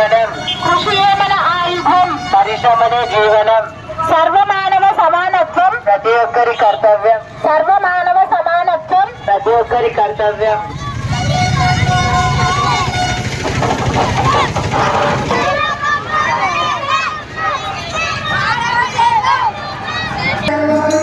జీవనం కృషియే మన ఆయుధం పరిశ్రమనే జీవనం సర్వమానవ సమానత్వం ప్రతి ఒక్కరి కర్తవ్యం సర్వమానవ సమానత్వం ప్రతి ఒక్కరి కర్తవ్యం అలసిన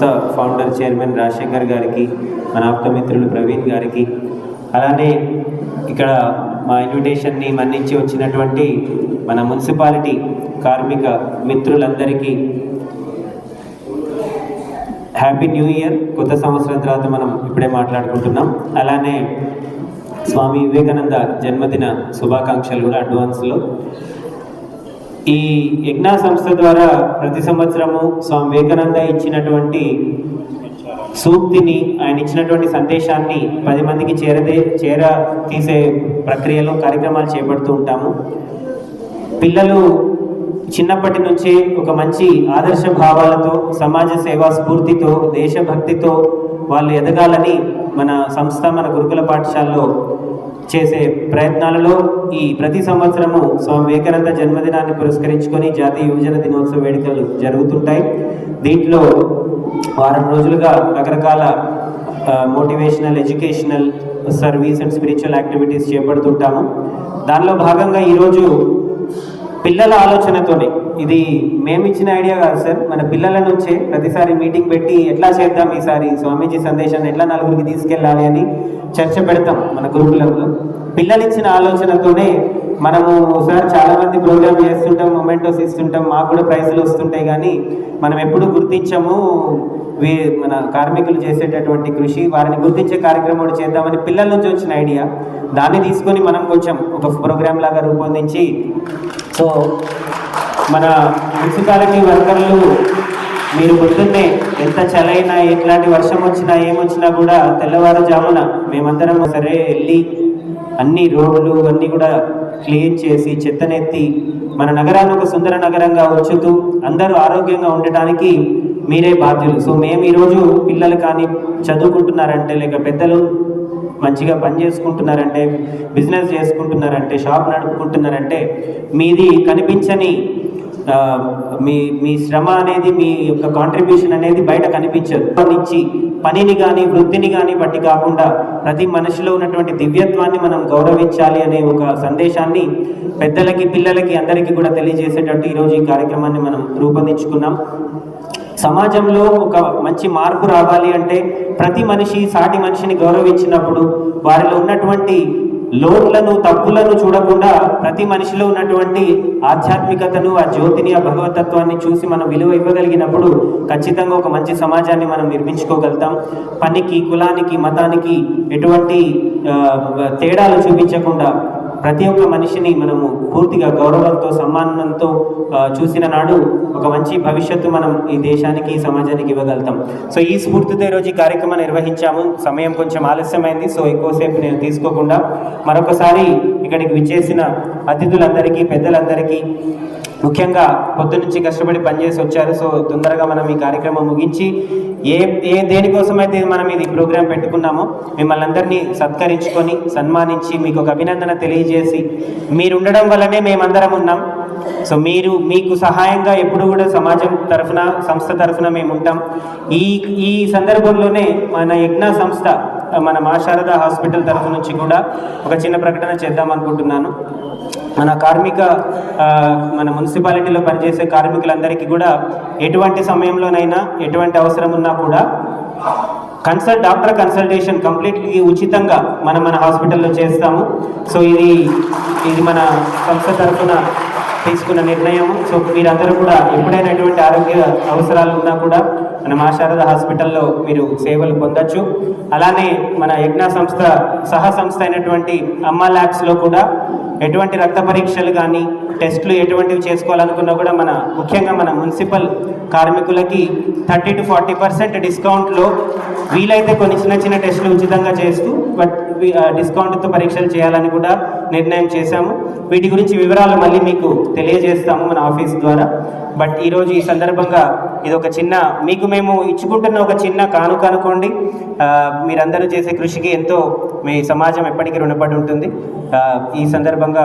సంస్థ ఫౌండర్ చైర్మన్ రాజశేఖర్ గారికి మన ఆప్తమిత్రులు ప్రవీణ్ గారికి అలానే ఇక్కడ మా ఇన్విటేషన్ని మన్నించి వచ్చినటువంటి మన మున్సిపాలిటీ కార్మిక మిత్రులందరికీ హ్యాపీ న్యూ ఇయర్ కొత్త సంవత్సరం తర్వాత మనం ఇప్పుడే మాట్లాడుకుంటున్నాం. అలానే స్వామి వివేకానంద జన్మదిన శుభాకాంక్షలు కూడా అడ్వాన్స్లో ఈ యజ్ఞ సంస్థ ద్వారా ప్రతి సంవత్సరము స్వామి వివేకానంద ఇచ్చినటువంటి సూక్తిని ఆయన ఇచ్చినటువంటి సందేశాన్ని పది మందికి చేరదే చేర తీసే ప్రక్రియలో కార్యక్రమాలు చేపడుతూ ఉంటాము. పిల్లలు చిన్నప్పటి నుంచే ఒక మంచి ఆదర్శ భావాలతో సమాజ సేవా స్ఫూర్తితో దేశభక్తితో వాళ్ళు ఎదగాలని మన సంస్థ మన గురుకుల పాఠశాలలో చేసే ప్రయత్నాలలో ఈ ప్రతి సంవత్సరము స్వామి వివేకానంద జన్మదినాన్ని పురస్కరించుకొని జాతీయ యువజన దినోత్సవ వేడుకలు జరుగుతుంటాయి. దీంట్లో వారం రోజులుగా రకరకాల motivational educational service and spiritual activities చేపడుతుంటాము. దానిలో భాగంగా ఈరోజు పిల్లల ఆలోచనతోనే. ఇది మేము ఇచ్చిన ఐడియా కాదు సార్. మన పిల్లల నుంచే ప్రతిసారి మీటింగ్ పెట్టి ఎట్లా చేద్దాం ఈసారి స్వామీజీ సందేశాన్ని ఎట్లా నలుగురికి తీసుకెళ్ళాలి అని చర్చ పెడతాం మన గురుకులంలో. పిల్లలు ఇచ్చిన ఆలోచనతోనే మనము సార్ చాలా మంది ప్రోగ్రామ్ చేస్తుంటాం మొమెంటోస్ ఇస్తుంటాం మాకు కూడా ప్రైజులు వస్తుంటాయి కానీ మనం ఎప్పుడు గుర్తించము? వీ మన కార్మికులు చేసేటటువంటి కృషి వారిని గుర్తించే కార్యక్రమం కూడా చేద్దామని పిల్లల నుంచి వచ్చిన ఐడియా దాన్ని తీసుకొని మనం కొంచెం ఒక ప్రోగ్రామ్ లాగా రూపొందించి సో మన మున్సిపాలిటీ వర్కర్లు మీరు పొద్దున్నే ఎంత చలైనా ఎట్లాంటి వర్షం వచ్చినా ఏమొచ్చినా కూడా తెల్లవారుజామున మేమందరం సరే వెళ్ళి అన్ని రోడ్లు అన్నీ కూడా క్లీన్ చేసి చెత్తనెత్తి మన నగరాన్ని ఒక సుందర నగరంగా ఉంచుతూ అందరూ ఆరోగ్యంగా ఉండటానికి మీరే బాధ్యులు. సో మేము ఈరోజు పిల్లలు కానీ చదువుకుంటున్నారంటే లేక పెద్దలు మంచిగా పని చేసుకుంటున్నారంటే బిజినెస్ చేసుకుంటున్నారంటే షాప్ నడుపుకుంటున్నారంటే మీది కనిపించని మీ మీ శ్రమ అనేది మీ యొక్క కాంట్రిబ్యూషన్ అనేది బయట కనిపించదు. ఇచ్చి పనిని కానీ వృత్తిని కానీ బట్టి కాకుండా ప్రతి మనిషిలో ఉన్నటువంటి దివ్యత్వాన్ని మనం గౌరవించాలి అనే ఒక సందేశాన్ని పెద్దలకి పిల్లలకి అందరికీ కూడా తెలియజేసేటట్టు ఈరోజు ఈ కార్యక్రమాన్ని మనం రూపొందించుకున్నాం. సమాజంలో ఒక మంచి మార్పు రావాలి అంటే ప్రతి మనిషి సాటి మనిషిని గౌరవించినప్పుడు వారిలో ఉన్నటువంటి లోట్లను తప్పులను చూడకుండా ప్రతి మనిషిలో ఉన్నటువంటి ఆధ్యాత్మికతను ఆ జ్యోతిని ఆ భగవతత్వాన్ని చూసి మనం విలువ ఇవ్వగలిగినప్పుడు ఖచ్చితంగా ఒక మంచి సమాజాన్ని మనం నిర్మించుకోగలుగుతాం. పనికి కులానికి మతానికి ఎటువంటి తేడాలు చూపించకుండా ప్రతి ఒక్క మనిషిని మనము పూర్తిగా గౌరవంతో సమ్మానంతో చూసిన నాడు ఒక మంచి భవిష్యత్తు మనం ఈ దేశానికి ఈ సమాజానికి ఇవ్వగలుగుతాం. సో ఈ స్ఫూర్తితో ఈరోజు ఈ కార్యక్రమం నిర్వహించాము. సమయం కొంచెం ఆలస్యమైంది. సో ఎక్కువసేపు నేను తీసుకోకుండా మరొకసారి ఇక్కడికి విచ్చేసిన అతిథులందరికీ పెద్దలందరికీ ముఖ్యంగా పొద్దు నుంచి కష్టపడి పనిచేసి వచ్చారు. సో తొందరగా మనం ఈ కార్యక్రమం ముగించి ఏ ఏ దేనికోసమైతే మనం ఇది ప్రోగ్రాం పెట్టుకున్నామో మిమ్మల్ని అందరినీ సత్కరించుకొని సన్మానించి మీకు ఒక అభినందన తెలియజేసి మీరు ఉండడం వల్లనే మేమందరం ఉన్నాం. సో మీరు మీకు సహాయంగా ఎప్పుడు కూడా సమాజం తరఫున సంస్థ తరఫున మేము ఉంటాం. ఈ ఈ సందర్భంలోనే మన యజ్ఞ సంస్థ మన మా శారద హాస్పిటల్ తరఫు నుంచి కూడా ఒక చిన్న ప్రకటన చేద్దాం అనుకుంటున్నాను. మన కార్మిక మన మున్సిపాలిటీలో పనిచేసే కార్మికులందరికీ కూడా ఎటువంటి సమయంలోనైనా ఎటువంటి అవసరం ఉన్నా కూడా కన్సల్ట్ డాక్టర్ కన్సల్టేషన్ కంప్లీట్లీ ఉచితంగా మనం మన హాస్పిటల్లో చేస్తాము. సో ఇది ఇది మన సంస్థ తరఫున తీసుకున్న నిర్ణయం. సో మీరందరూ కూడా ఎప్పుడైనా ఎటువంటి ఆరోగ్య అవసరాలు ఉన్నా కూడా మన మా శారద హాస్పిటల్లో మీరు సేవలు పొందొచ్చు. అలానే మన యజ్ఞ సంస్థ సహ సంస్థ అయినటువంటి అమ్మ ల్యాబ్స్లో కూడా ఎటువంటి రక్త పరీక్షలు కానీ టెస్టులు ఎటువంటివి చేసుకోవాలనుకున్నా కూడా మన ముఖ్యంగా మన మున్సిపల్ కార్మికులకి థర్టీ టు ఫార్టీ పర్సెంట్ డిస్కౌంట్లో వీలైతే కొన్ని చిన్న చిన్న టెస్టులు ఉచితంగా చేస్తూ బట్ డిస్కౌంట్తో పరీక్షలు చేయాలని కూడా నిర్ణయం చేశాము. వీటి గురించి వివరాలు మళ్ళీ మీకు తెలియజేస్తాము మన ఆఫీస్ ద్వారా. బట్ ఈరోజు ఈ సందర్భంగా ఇది ఒక చిన్న మీకు మేము ఇచ్చుకుంటున్న ఒక చిన్న కానుక అనుకోండి. మీరందరూ చేసే కృషికి ఎంతో మీ సమాజం ఎప్పటికీ రుణపడి ఉంటుంది. ఈ సందర్భంగా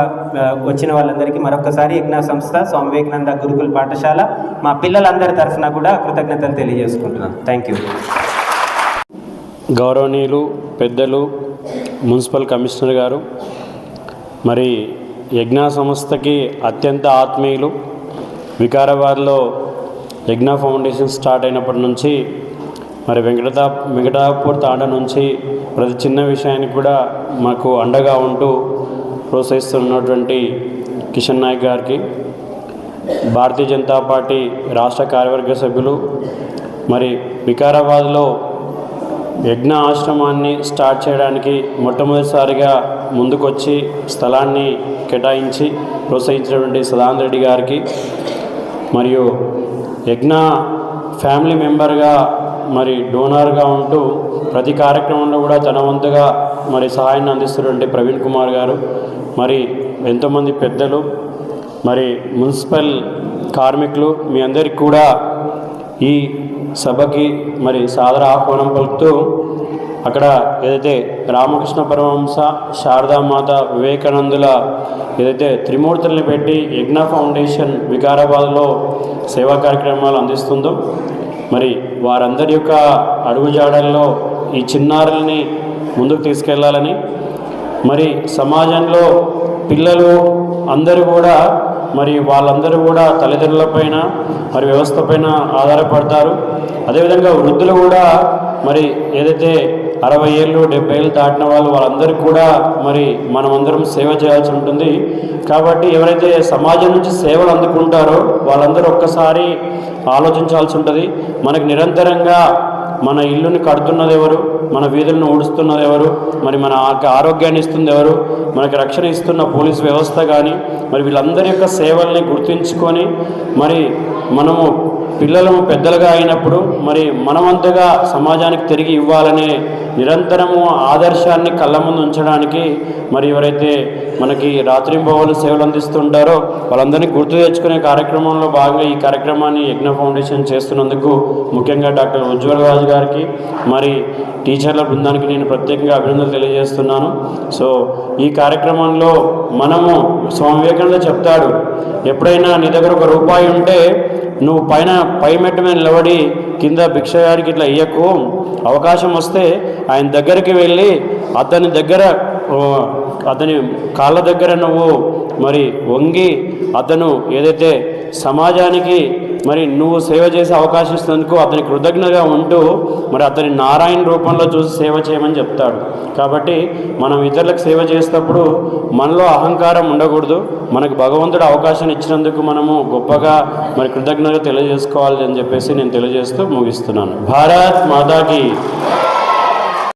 వచ్చిన వాళ్ళందరికీ మరొకసారి యజ్ఞ సంస్థ స్వామి వివేకానంద గురుకుల పాఠశాల మా పిల్లలందరి తరఫున కూడా కృతజ్ఞతలు తెలియజేసుకుంటున్నాను. థ్యాంక్ యూ గౌరవనీయులు పెద్దలు మున్సిపల్ కమిషనర్ గారు మరి యజ్ఞ సంస్థకి అత్యంత ఆత్మీయులు. వికారాబాద్లో యజ్ఞ ఫౌండేషన్ స్టార్ట్ అయినప్పటి నుంచి మరి వెంకటదా వెంకటాపూర్ తాండ నుంచి ప్రతి చిన్న విషయానికి కూడా మాకు అండగా ఉంటూ ప్రోత్సహిస్తున్నటువంటి కిషన్ నాయక్ గారికి భారతీయ జనతా పార్టీ రాష్ట్ర కార్యవర్గ సభ్యులు మరి వికారాబాద్లో యజ్ఞ ఆశ్రమాన్ని స్టార్ట్ చేయడానికి మొట్టమొదటిసారిగా ముందుకొచ్చి స్థలాన్ని కేటాయించి ప్రోత్సహించినటువంటి సదానంద రెడ్డి గారికి మరియు యజ్ఞ ఫ్యామిలీ మెంబర్గా మరి డోనర్గా ఉంటూ ప్రతి కార్యక్రమంలో కూడా తన వంతుగా మరి సహాయాన్ని అందిస్తున్నటువంటి ప్రవీణ్ కుమార్ గారు మరి ఎంతోమంది పెద్దలు మరి మున్సిపల్ కార్మికులు మీ అందరికీ కూడా ఈ సభకి మరి సాదర ఆహ్వానం పలుకుతూ అక్కడ ఏదైతే రామకృష్ణ పరమహంస శారదామాత వివేకానందుల ఏదైతే త్రిమూర్తుల్ని పెట్టి యజ్ఞ ఫౌండేషన్ వికారాబాద్లో సేవా కార్యక్రమాలు అందిస్తుందో మరి వారందరి యొక్క అడుగుజాడల్లో ఈ చిన్నారుల్ని ముందుకు తీసుకెళ్ళాలని మరి సమాజంలో పిల్లలు అందరూ కూడా మరి వాళ్ళందరూ కూడా తల్లిదండ్రులపైన మరి వ్యవస్థపైన ఆధారపడతారు. అదేవిధంగా వృద్ధులు కూడా మరి ఏదైతే అరవై ఏళ్ళు డెబ్బై ఏళ్ళు దాటిన వాళ్ళు వాళ్ళందరికీ కూడా మరి మనమందరం సేవ చేయాల్సి ఉంటుంది. కాబట్టి ఎవరైతే సమాజం నుంచి సేవలు అందుకుంటారో వాళ్ళందరూ ఒక్కసారి ఆలోచించాల్సి ఉంటుంది. మనకు నిరంతరంగా మన ఇల్లుని కడుతున్నది ఎవరు? మన వీధులను ఊడుస్తున్నది ఎవరు? మరి మన ఆరోగ్యాన్ని ఇస్తుంది ఎవరు? మనకి రక్షణ ఇస్తున్న పోలీస్ వ్యవస్థ కానీ మరి వీళ్ళందరి యొక్క సేవల్ని గుర్తించుకొని మరి మనము పిల్లలము పెద్దలుగా అయినప్పుడు మరి మనమంతగా సమాజానికి తిరిగి ఇవ్వాలనే నిరంతరము ఆదర్శాన్ని కళ్ళ ముందు ఉంచడానికి మరి ఎవరైతే మనకి రాత్రింబవలు సేవలు అందిస్తుంటారో వాళ్ళందరినీ గుర్తు తెచ్చుకునే కార్యక్రమంలో భాగంగా ఈ కార్యక్రమాన్ని యజ్ఞ ఫౌండేషన్ చేస్తున్నందుకు ముఖ్యంగా డాక్టర్ ఉజ్వల్ రాజు గారికి మరి టీచర్ల బృందానికి నేను ప్రత్యేకంగా అభినందనలు తెలియజేస్తున్నాను. సో ఈ కార్యక్రమంలో మనము స్వామి వివేకానంద చెప్తాడు ఎప్పుడైనా నీ దగ్గర ఒక రూపాయి ఉంటే నువ్వు పైన పై మెట్ట మీద నిలబడి కింద భిక్షగాడికి ఇట్లా ఇయ్యకు అవకాశం వస్తే ఆయన దగ్గరికి వెళ్ళి అతని దగ్గర అతని కాళ్ళ దగ్గర నువ్వు మరి వంగి అతను ఏదైతే సమాజానికి మరి నువ్వు సేవ చేసే అవకాశం ఇస్తున్నందుకు అతని కృతజ్ఞగా ఉంటూ మరి అతని నారాయణ రూపంలో చూసి సేవ చేయమని చెప్తాడు. కాబట్టి మనం ఇతరులకు సేవ చేసేటప్పుడు మనలో అహంకారం ఉండకూడదు. మనకు భగవంతుడు అవకాశం ఇచ్చినందుకు మనము గొప్పగా మరి కృతజ్ఞతగా తెలియజేసుకోవాలి అని చెప్పేసి నేను తెలియజేస్తూ ముగిస్తున్నాను. భారత్ మాతాకి.